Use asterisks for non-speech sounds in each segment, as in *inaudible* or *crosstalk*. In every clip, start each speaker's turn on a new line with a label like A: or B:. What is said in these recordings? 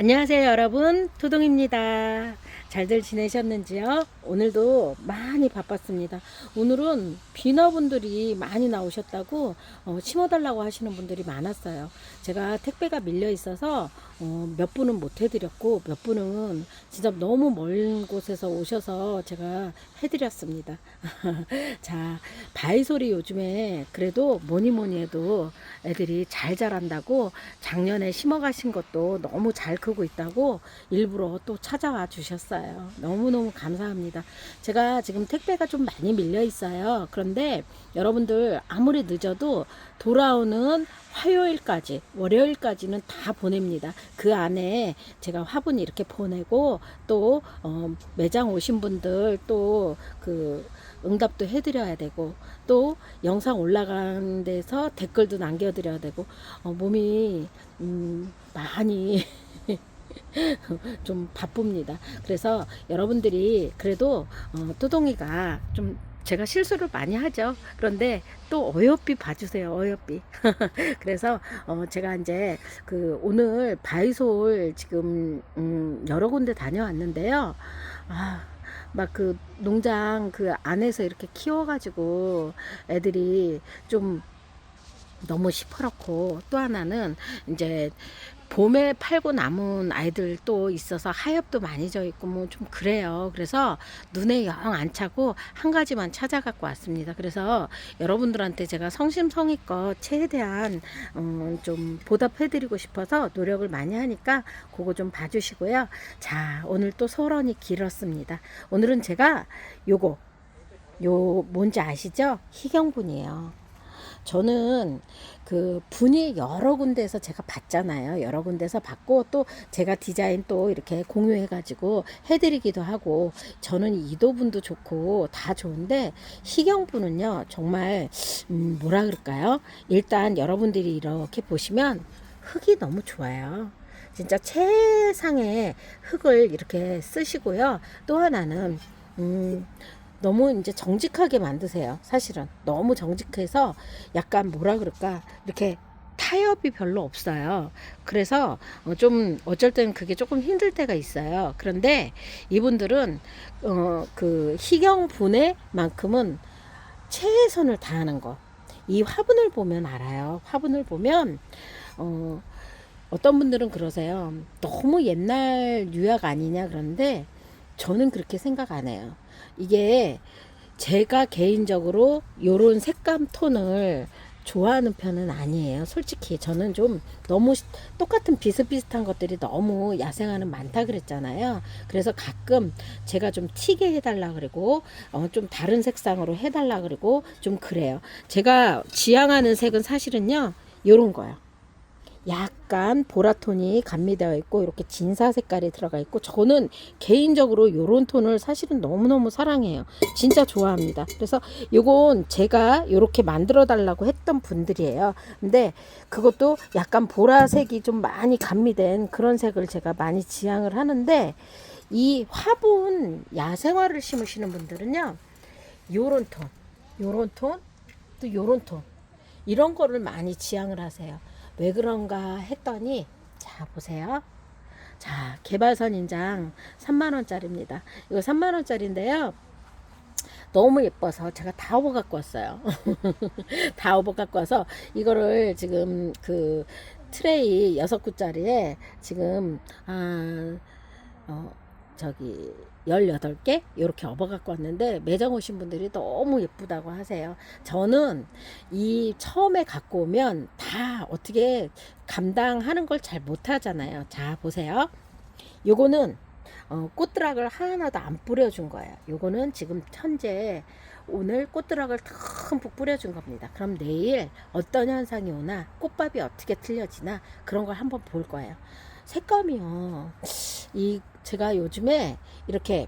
A: 안녕하세요 여러분. 토동입니다 잘들 지내셨는지요? 오늘도 많이 바빴습니다. 오늘은 비너분들이 많이 나오셨다고 어, 심어달라고 하시는 분들이 많았어요. 제가 택배가 밀려 있어서 어, 몇 분은 못 해드렸고 몇 분은 진짜 너무 먼 곳에서 오셔서 제가 해드렸습니다. *laughs* 자 바이솔이 요즘에 그래도 뭐니 뭐니 해도 애들이 잘 자란다고 작년에 심어 가신 것도 너무 잘 크고 있다고 일부러 또 찾아와 주셨어요. 너무너무 감사합니다. 제가 지금 택배가 좀 많이 밀려 있어요. 그런데 여러분들 아무리 늦어도 돌아오는 화요일까지, 월요일까지는 다 보냅니다. 그 안에 제가 화분 이렇게 보내고 또 어, 매장 오신 분들 또 그 응답도 해드려야 되고 또 영상 올라가는 데서 댓글도 남겨드려야 되고 어, 몸이 음, 많이 *laughs* *laughs* 좀 바쁩니다. 그래서 여러분들이 그래도 어, 뚜동이가 좀 제가 실수를 많이 하죠. 그런데 또 어여삐 봐주세요. 어여삐. *laughs* 그래서 어 제가 이제 그 오늘 바이솔 지금 음 여러 군데 다녀왔는데요. 아. 막 그 농장 그 안에서 이렇게 키워가지고 애들이 좀 너무 시퍼렇고 또 하나는 이제 봄에 팔고 남은 아이들 또 있어서 하엽도 많이 져 있고 뭐 좀 그래요. 그래서 눈에 영 안 차고 한 가지만 찾아 갖고 왔습니다. 그래서 여러분들한테 제가 성심성의껏 최대한 음, 좀 보답해 드리고 싶어서 노력을 많이 하니까 그거 좀 봐주시고요. 자, 오늘 또 소런이 길었습니다. 오늘은 제가 요거 요 뭔지 아시죠? 희경분이에요. 저는 그 분이 여러 군데에서 제가 봤잖아요. 여러 군데서 봤고 또 제가 디자인 또 이렇게 공유해가지고 해드리기도 하고 저는 이도분도 좋고 다 좋은데 희경분은요 정말 음 뭐라 그럴까요? 일단 여러분들이 이렇게 보시면 흙이 너무 좋아요. 진짜 최상의 흙을 이렇게 쓰시고요. 또 하나는 음 너무 이제 정직하게 만드세요. 사실은 너무 정직해서 약간 뭐라 그럴까 이렇게 타협이 별로 없어요. 그래서 어, 좀 어쩔 때는 그게 조금 힘들 때가 있어요. 그런데 이분들은 어, 그 희경분의만큼은 최선을 다하는 거. 이 화분을 보면 알아요. 화분을 보면 어, 어떤 분들은 그러세요. 너무 옛날 유약 아니냐 그런데 저는 그렇게 생각 안 해요. 이게 제가 개인적으로 요런 색감 톤을 좋아하는 편은 아니에요. 솔직히 저는 좀 너무 똑같은 비슷비슷한 것들이 너무 야생화는 많다 그랬잖아요. 그래서 가끔 제가 좀 튀게 해달라 그리고 어, 좀 다른 색상으로 해달라 그리고 좀 그래요. 제가 지향하는 색은 사실은요 요런 거요. 약간 보라톤이 감미되어 있고 이렇게 진사 색깔이 들어가 있고 저는 개인적으로 요런 톤을 사실은 너무너무 사랑해요. 진짜 좋아합니다. 그래서 요건 제가 요렇게 만들어 달라고 했던 분들이에요. 근데 그것도 약간 보라색이 좀 많이 감미된 그런 색을 제가 많이 지향을 하는데 이 화분 야생화를 심으시는 분들은요. 요런 톤, 요런 톤, 또 요런 톤 이런 거를 많이 지향을 하세요. 왜 그런가 했더니 자 보세요. 자 개발선 인장 3만원짜리입니다. 이거 3만원짜리인데요. 너무 예뻐서 제가 다 업어 갖고 왔어요. *laughs* 다 업어 갖고 와서 이거를 지금 그 트레이 6구짜리에 지금 아 어, 저기 18개 이렇게 업어 갖고 왔는데 매장 오신 분들이 너무 예쁘다고 하세요. 저는 이 처음에 갖고 오면 다 어떻게 감당하는 걸 잘 못하잖아요. 자, 보세요. 요거는 어, 꽃드락을 하나도 안 뿌려준 거예요. 요거는 지금 현재 오늘 꽃드락을 듬뿍 뿌려준 겁니다. 그럼 내일 어떤 현상이 오나 꽃밥이 어떻게 틀려지나 그런 걸 한번 볼 거예요. 색감이요. 이 제가 요즘에 이렇게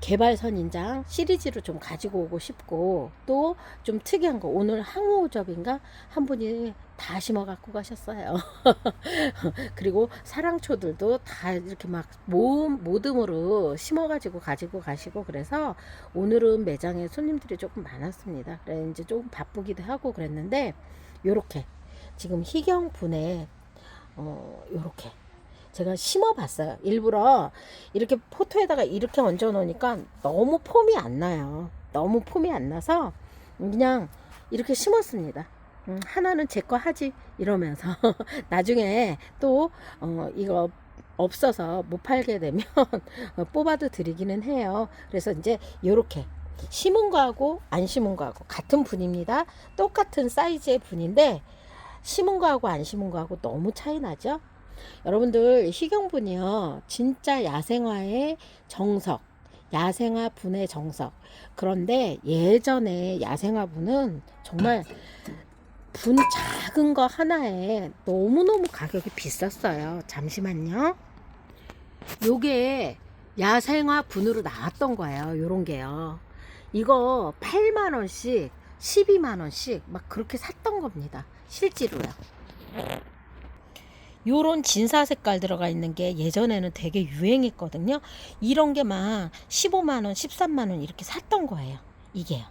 A: 개발 선 인장 시리즈로 좀 가지고 오고 싶고 또 좀 특이한 거 오늘 항우접인가 한 분이 다 심어 갖고 가셨어요. *laughs* 그리고 사랑초들도 다 이렇게 막 모음 모듬으로 심어 가지고 가지고 가시고 그래서 오늘은 매장에 손님들이 조금 많았습니다. 그래 이제 조금 바쁘기도 하고 그랬는데 요렇게 지금 희경분에 어 요렇게 제가 심어봤어요. 일부러 이렇게 포토에다가 이렇게 얹어 놓으니까 너무 폼이 안 나요. 너무 폼이 안 나서 그냥 이렇게 심었습니다. 음, 하나는 제 거 하지 이러면서 *laughs* 나중에 또 어, 이거 없어서 못 팔게 되면 *laughs* 어, 뽑아도 드리기는 해요. 그래서 이제 요렇게 심은 거하고 안 심은 거하고 같은 분입니다. 똑같은 사이즈의 분인데 심은 거하고 안 심은 거하고 너무 차이 나죠? 여러분들 희경분이요. 진짜 야생화의 정석 야생화 분의 정석. 그런데 예전에 야생화 분은 정말 분 작은 거 하나에 너무너무 가격이 비쌌어요. 잠시만요. 요게 야생화 분으로 나왔던 거예요. 요런 게요. 이거 8만원씩 12만원씩 막 그렇게 샀던 겁니다. 실제로요 요런 진사 색깔 들어가 있는 게 예전에는 되게 유행했거든요. 이런 게 막 15만원, 13만원 이렇게 샀던 거예요. 이게요.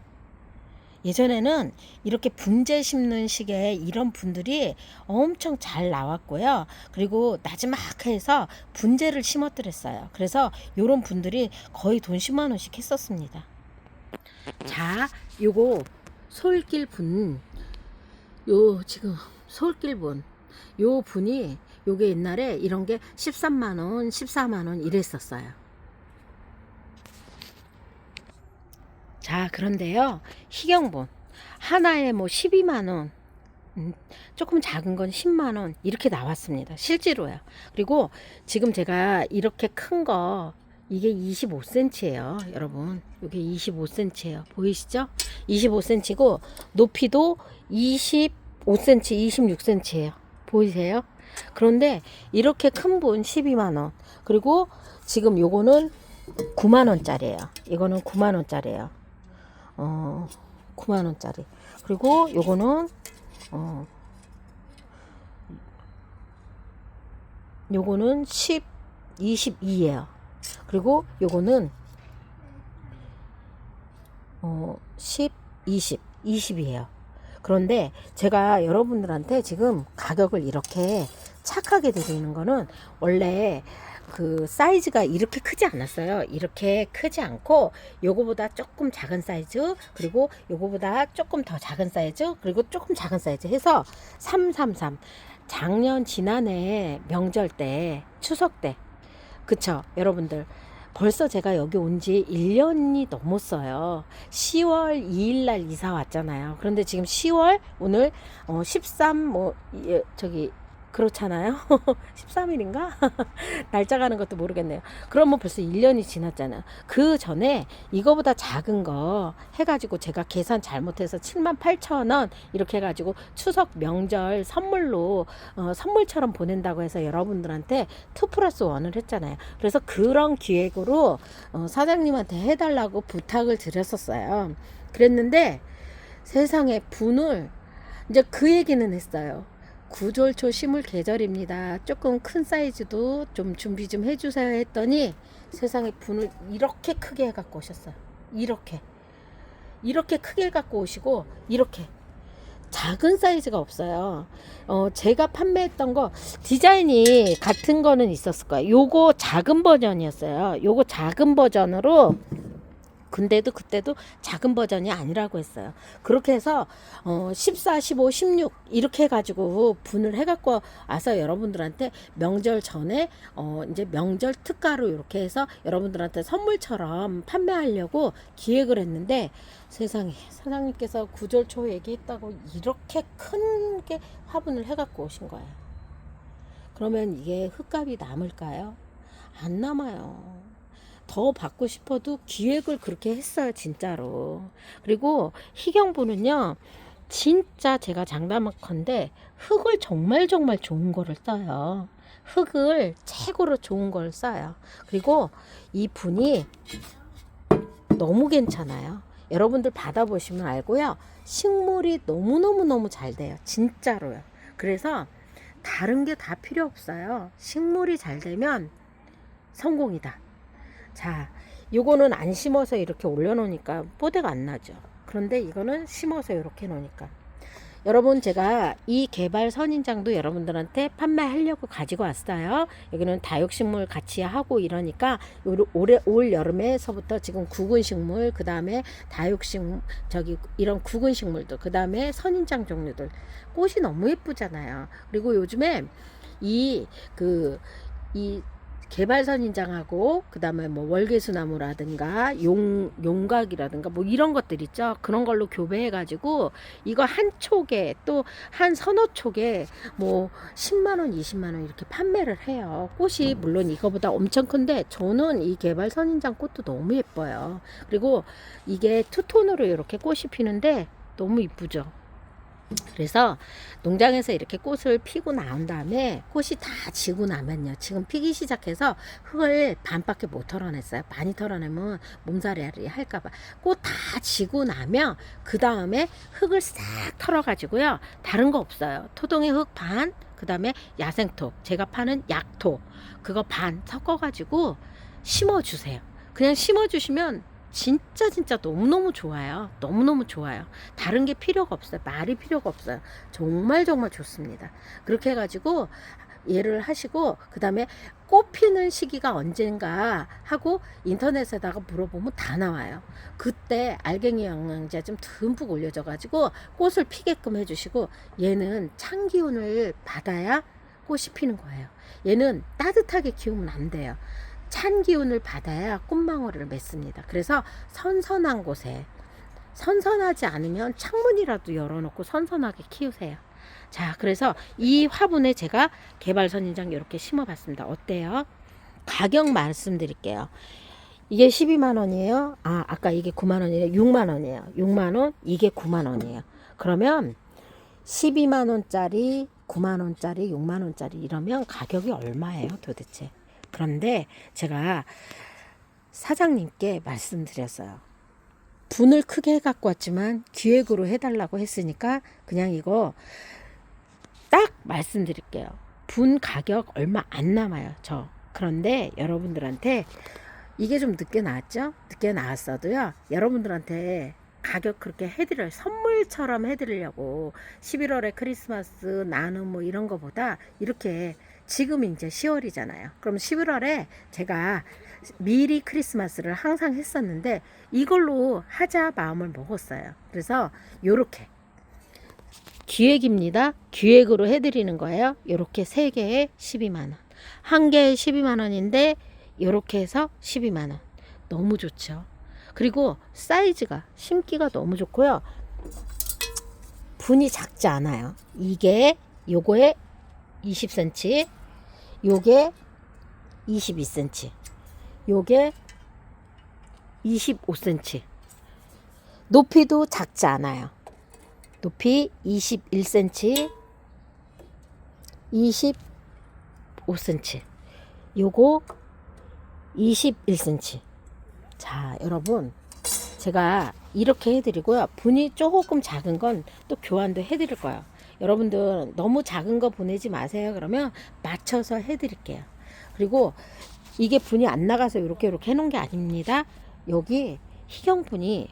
A: 예전에는 이렇게 분재 심는 식의 이런 분들이 엄청 잘 나왔고요. 그리고 나지막해서 분재를 심었더랬어요. 그래서 요런 분들이 거의 돈 10만 원씩 했었습니다. 자, 요거 솔길 분. 요 지금 솔길 분. 요 분이 요게 옛날에 이런 게 13만 원, 14만 원 이랬었어요. 자, 그런데요. 희경분 하나에 뭐 12만 원, 음, 조금 작은 건 10만 원 이렇게 나왔습니다. 실제로요. 그리고 지금 제가 이렇게 큰 거 이게 25cm예요, 여러분. 이게 25cm예요. 보이시죠? 25cm고 높이도 25cm, 26cm예요. 보이세요? 그런데 이렇게 큰 분 12만 원. 그리고 지금 요거는 9만 원짜리예요. 이거는 9만 원짜리예요. 어, 9만 원짜리. 그리고 요거는 어 요거는 10 22예요. 그리고 요거는 어, 10, 20, 20이에요. 그런데 제가 여러분들한테 지금 가격을 이렇게 착하게 드리는 거는 원래 그 사이즈가 이렇게 크지 않았어요. 이렇게 크지 않고 요거보다 조금 작은 사이즈 그리고 요거보다 조금 더 작은 사이즈 그리고 조금 작은 사이즈 해서 333 작년 지난해 명절 때 추석 때. 그쵸 여러분들 벌써 제가 여기 온 지 1년이 넘었어요. 10월 2일 날 이사 왔잖아요. 그런데 지금 10월 오늘 어 13뭐 예, 저기 그렇잖아요. *laughs* 13일인가? *laughs* 날짜 가는 것도 모르겠네요. 그러면 벌써 1년이 지났잖아요. 그 전에 이거보다 작은 거 해가지고 제가 계산 잘못해서 7만 8천 원 이렇게 해가지고 추석 명절 선물로 어, 선물처럼 보낸다고 해서 여러분들한테 2 플러스 1을 했잖아요. 그래서 그런 기획으로 어, 사장님한테 해달라고 부탁을 드렸었어요. 그랬는데 세상에 분을 이제 그 얘기는 했어요. 구절초 심을 계절입니다. 조금 큰 사이즈도 좀 준비 좀 해주세요 했더니 세상에 분을 이렇게 크게 해갖고 오셨어요. 이렇게. 이렇게 크게 갖고 오시고 이렇게 작은 사이즈가 없어요. 어, 제가 판매했던 거 디자인이 같은 거는 있었을 거예요. 요거 작은 버전이었어요. 요거 작은 버전으로 근데도 그때도 작은 버전이 아니라고 했어요. 그렇게 해서 어 14, 15, 16 이렇게 해 가지고 분을 해 갖고 와서 여러분들한테 명절 전에 어 이제 명절 특가로 이렇게 해서 여러분들한테 선물처럼 판매하려고 기획을 했는데 세상에 사장님께서 구절초 얘기했다고 이렇게 큰 게 화분을 해 갖고 오신 거예요. 그러면 이게 흙값이 남을까요? 안 남아요. 더 받고 싶어도 기획을 그렇게 했어요, 진짜로. 그리고 희경부는요, 진짜 제가 장담컨대 흙을 정말 정말 좋은 거를 써요. 흙을 최고로 좋은 걸 써요. 그리고 이 분이 너무 괜찮아요. 여러분들 받아보시면 알고요. 식물이 너무너무너무 잘 돼요. 진짜로요. 그래서 다른 게 다 필요 없어요. 식물이 잘 되면 성공이다. 자, 요거는 안 심어서 이렇게 올려놓으니까 뽀대가 안 나죠. 그런데 이거는 심어서 이렇게 놓으니까. 여러분 제가 이 개발 선인장도 여러분들한테 판매하려고 가지고 왔어요. 여기는 다육식물 같이 하고 이러니까 요- 올해 올 여름에서부터 지금 구근 식물 그 다음에 다육식물 저기 이런 구근 식물도 그 다음에 선인장 종류들 꽃이 너무 예쁘잖아요. 그리고 요즘에 이 그이 개발 선 인장하고 그 다음에 뭐 월계수나무라든가 용 용각이라든가 뭐 이런 것들 있죠. 그런 걸로 교배해 가지고 이거 한 촉에 또 한 서너 촉에 뭐 10만 원, 20만 원 이렇게 판매를 해요. 꽃이 물론 이거보다 엄청 큰데 저는 이 개발 선 인장 꽃도 너무 예뻐요. 그리고 이게 투톤으로 이렇게 꽃이 피는데 너무 이쁘죠. 그래서 농장에서 이렇게 꽃을 피고 나온 다음에 꽃이 다 지고 나면요. 지금 피기 시작해서 흙을 반밖에 못 털어냈어요. 많이 털어내면 몸살이 할까봐. 꽃 다 지고 나면 그 다음에 흙을 싹 털어가지고요. 다른 거 없어요. 토동의 흙 반, 그 다음에 야생토. 제가 파는 약토. 그거 반 섞어가지고 심어주세요. 그냥 심어주시면 진짜 진짜 너무너무 좋아요. 너무너무 좋아요. 다른 게 필요가 없어요. 말이 필요가 없어요. 정말 정말 좋습니다. 그렇게 해가지고 얘를 하시고 그 다음에 꽃 피는 시기가 언젠가 하고 인터넷에다가 물어보면 다 나와요. 그때 알갱이 영양제 좀 듬뿍 올려줘 가지고 꽃을 피게끔 해주시고 얘는 찬 기운을 받아야 꽃이 피는 거예요. 얘는 따뜻하게 키우면 안 돼요. 찬 기운을 받아야 꽃망울을 맺습니다. 그래서 선선한 곳에 선선하지 않으면 창문이라도 열어놓고 선선하게 키우세요. 자, 그래서 이 화분에 제가 개발 선인장 이렇게 심어봤습니다. 어때요? 가격 말씀드릴게요. 이게 12만 원이에요. 아, 아까 이게 9만 원이에요. 6만 원이에요. 6만 원, 이게 9만 원이에요. 그러면 12만 원짜리, 9만 원짜리, 6만 원짜리 이러면 가격이 얼마예요, 도대체? 그런데 제가 사장님께 말씀드렸어요. 분을 크게 해 갖고 왔지만 기획으로 해달라고 했으니까 그냥 이거 딱 말씀드릴게요. 분 가격 얼마 안 남아요. 저. 그런데 여러분들한테 이게 좀 늦게 나왔죠? 늦게 나왔어도요. 여러분들한테 가격 그렇게 해드려요. 선물처럼 해드리려고 11월에 크리스마스 나눔 뭐 이런 거보다 이렇게 지금 이제 10월이잖아요. 그럼 11월에 제가 미리 크리스마스를 항상 했었는데 이걸로 하자 마음을 먹었어요. 그래서 요렇게 기획입니다. 기획으로 해드리는 거예요. 요렇게 세 개에 12만 원. 한 개에 12만 원인데 요렇게 해서 12만 원. 너무 좋죠. 그리고 사이즈가 심기가 너무 좋고요. 분이 작지 않아요. 이게 요거에 20cm, 요게 22cm, 요게 25cm. 높이도 작지 않아요. 높이 21cm, 25cm. 요거 21cm. 자, 여러분. 제가 이렇게 해드리고요. 분이 조금 작은 건 또 교환도 해드릴 거예요. 여러분들 너무 작은 거 보내지 마세요. 그러면 맞춰서 해드릴게요. 그리고 이게 분이 안 나가서 이렇게 이렇게 해놓은 게 아닙니다. 여기 희경분이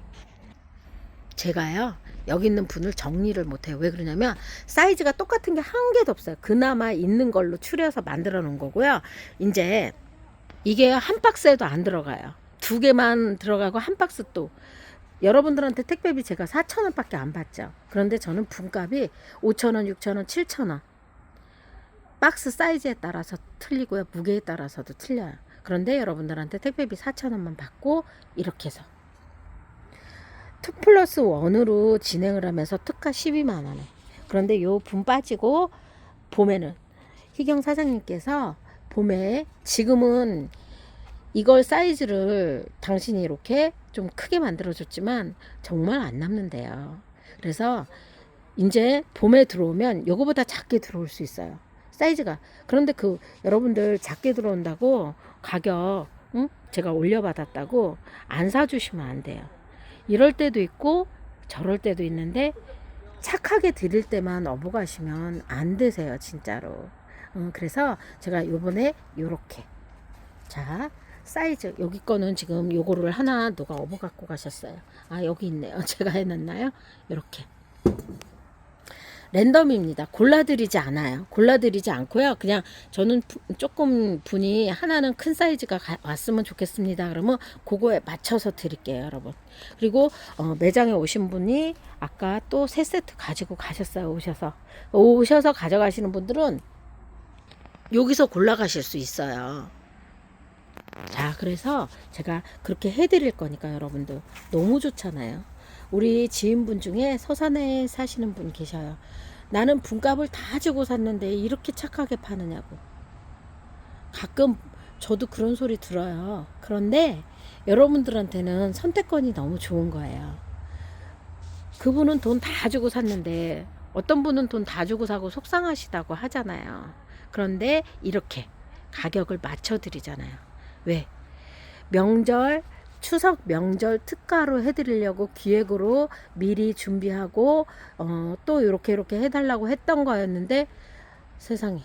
A: 제가요 여기 있는 분을 정리를 못해요. 왜 그러냐면 사이즈가 똑같은 게 한 개도 없어요. 그나마 있는 걸로 추려서 만들어 놓은 거고요. 이제 이게 한 박스에도 안 들어가요. 두 개만 들어가고 한 박스 또 여러분들한테 택배비 제가 4천 원 밖에 안 받죠. 그런데 저는 분값이 5천 원, 6천 원, 7천 원. 박스 사이즈에 따라서 틀리고요. 무게에 따라서도 틀려요. 그런데 여러분들한테 택배비 4천 원만 받고 이렇게 해서 2 플러스 1으로 진행을 하면서 특가 12만 원에 그런데 요 분 빠지고 봄에는 희경 사장님께서 봄에 지금은 이걸 사이즈를 당신이 이렇게 좀 크게 만들어줬지만 정말 안 남는데요. 그래서 이제 봄에 들어오면 요거보다 작게 들어올 수 있어요. 사이즈가. 그런데 그 여러분들 작게 들어온다고 가격 응? 제가 올려받았다고 안 사주시면 안 돼요. 이럴 때도 있고 저럴 때도 있는데 착하게 드릴 때만 어부가시면 안 되세요 진짜로. 음, 그래서 제가 요번에 요렇게 자 사이즈 여기 거는 지금 요거를 하나 누가 업어 갖고 가셨어요. 아 여기 있네요. *laughs* 제가 해놨나요? 이렇게 랜덤입니다. 골라드리지 않아요. 골라드리지 않고요. 그냥 저는 부- 조금 분이 하나는 큰 사이즈가 가- 왔으면 좋겠습니다. 그러면 그거에 맞춰서 드릴게요, 여러분. 그리고 어, 매장에 오신 분이 아까 또 세 세트 가지고 가셨어요. 오셔서 오셔서 가져가시는 분들은 여기서 골라 가실 수 있어요. 자, 그래서 제가 그렇게 해드릴 거니까 여러분들 너무 좋잖아요. 우리 지인분 중에 서산에 사시는 분 계셔요. 나는 분값을 다 주고 샀는데 이렇게 착하게 파느냐고. 가끔 저도 그런 소리 들어요. 그런데 여러분들한테는 선택권이 너무 좋은 거예요. 그분은 돈 다 주고 샀는데 어떤 분은 돈 다 주고 사고 속상하시다고 하잖아요. 그런데 이렇게 가격을 맞춰 드리잖아요. 왜? 명절 추석 명절 특가로 해드리려고 기획으로 미리 준비하고 어, 또 이렇게 이렇게 해달라고 했던 거였는데 세상에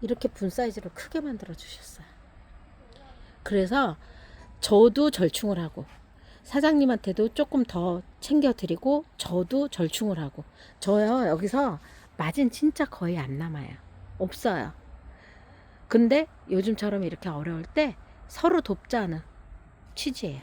A: 이렇게 분 사이즈를 크게 만들어 주셨어요. 그래서 저도 절충을 하고 사장님한테도 조금 더 챙겨드리고 저도 절충을 하고 저요 여기서 마진 진짜 거의 안 남아요. 없어요. 근데 요즘처럼 이렇게 어려울 때 서로 돕자는 취지예요.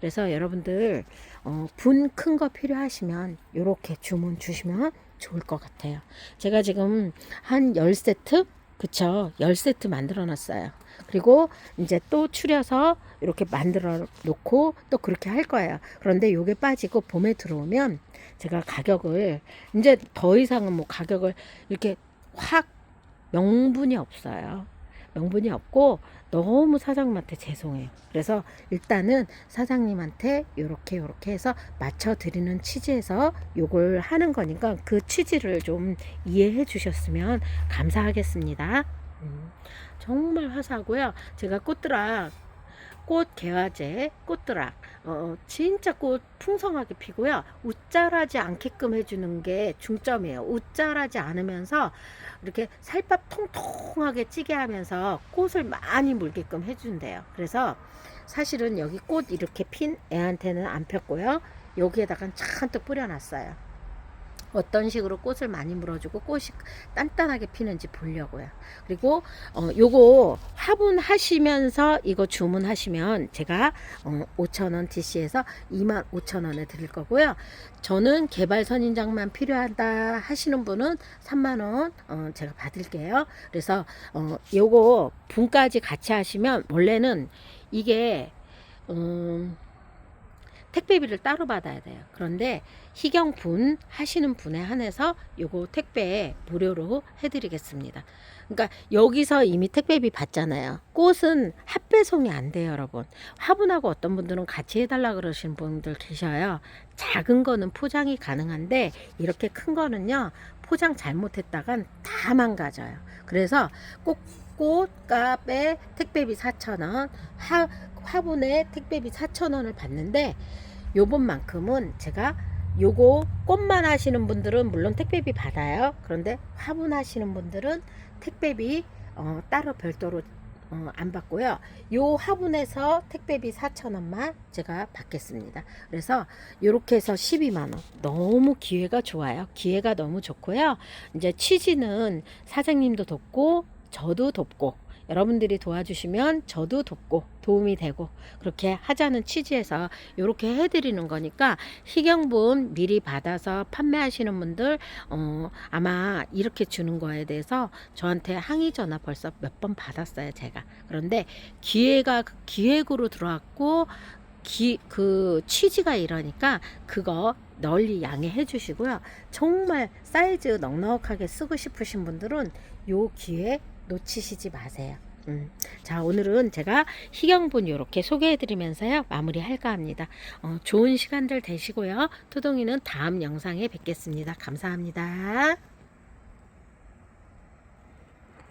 A: 그래서 여러분들 어, 분 큰 거 필요하시면 이렇게 주문 주시면 좋을 것 같아요. 제가 지금 한 10세트 그쵸 10세트 만들어 놨어요. 그리고 이제 또 추려서 이렇게 만들어 놓고 또 그렇게 할 거예요. 그런데 요게 빠지고 봄에 들어오면 제가 가격을 이제 더 이상은 뭐 가격을 이렇게 확 명분이 없어요. 명분이 없고 너무 사장님한테 죄송해요. 그래서 일단은 사장님한테 요렇게 요렇게 해서 맞춰 드리는 취지에서 요걸 하는 거니까 그 취지를 좀 이해해 주셨으면 감사하겠습니다. 음, 정말 화사하고요. 제가 꽃드락 꽃 개화제 꽃드락 어, 진짜 꽃 풍성하게 피고요. 웃자라지 않게끔 해주는 게 중점이에요. 웃자라지 않으면서 이렇게 살밥 통통하게 찌게 하면서 꽃을 많이 물게끔 해준대요. 그래서 사실은 여기 꽃 이렇게 핀 애한테는 안 폈고요. 여기에다가 잔뜩 뿌려놨어요. 어떤 식으로 꽃을 많이 물어주고 꽃이 단단하게 피는지 보려고요. 그리고 어 요거 화분하시면서 이거 주문하시면 제가 어 5,000원 DC에서 25,000원에 드릴 거고요. 저는 개발 선인장만 필요하다 하시는 분은 3만 원 어, 제가 받을게요. 그래서 어 요거 분까지 같이 하시면 원래는 이게 음 택배비를 따로 받아야 돼요. 그런데 희경분 하시는 분에 한해서 요거 택배 무료로 해드리겠습니다. 그러니까 여기서 이미 택배비 받잖아요. 꽃은 합배송이 안 돼요, 여러분. 화분하고 어떤 분들은 같이 해달라 그러신 분들 계셔요. 작은 거는 포장이 가능한데 이렇게 큰 거는요 포장 잘못했다간 다 망가져요. 그래서 꼭 꽃값에 택배비 4,000원, 화, 화분에 택배비 4,000원을 받는데 요번만큼은 제가 요거 꽃만 하시는 분들은 물론 택배비 받아요. 그런데 화분 하시는 분들은 택배비 어, 따로 별도로 어, 안 받고요. 요 화분에서 택배비 4,000원만 제가 받겠습니다. 그래서 요렇게 해서 12만 원. 너무 기회가 좋아요. 기회가 너무 좋고요. 이제 취지는 사장님도 돕고 저도 돕고 여러분들이 도와주시면 저도 돕고 도움이 되고 그렇게 하자는 취지에서 이렇게 해드리는 거니까 희경분 미리 받아서 판매하시는 분들 어, 아마 이렇게 주는 거에 대해서 저한테 항의 전화 벌써 몇 번 받았어요 제가. 그런데 기회가 그 기획으로 들어왔고 기, 그 취지가 이러니까 그거 널리 양해해 주시고요. 정말 사이즈 넉넉하게 쓰고 싶으신 분들은 요 기회 놓치시지 마세요. 음. 자, 오늘은 제가 희경분 이렇게 소개해드리면서요, 마무리 할까 합니다. 어, 좋은 시간들 되시고요. 토동이는 다음 영상에 뵙겠습니다. 감사합니다.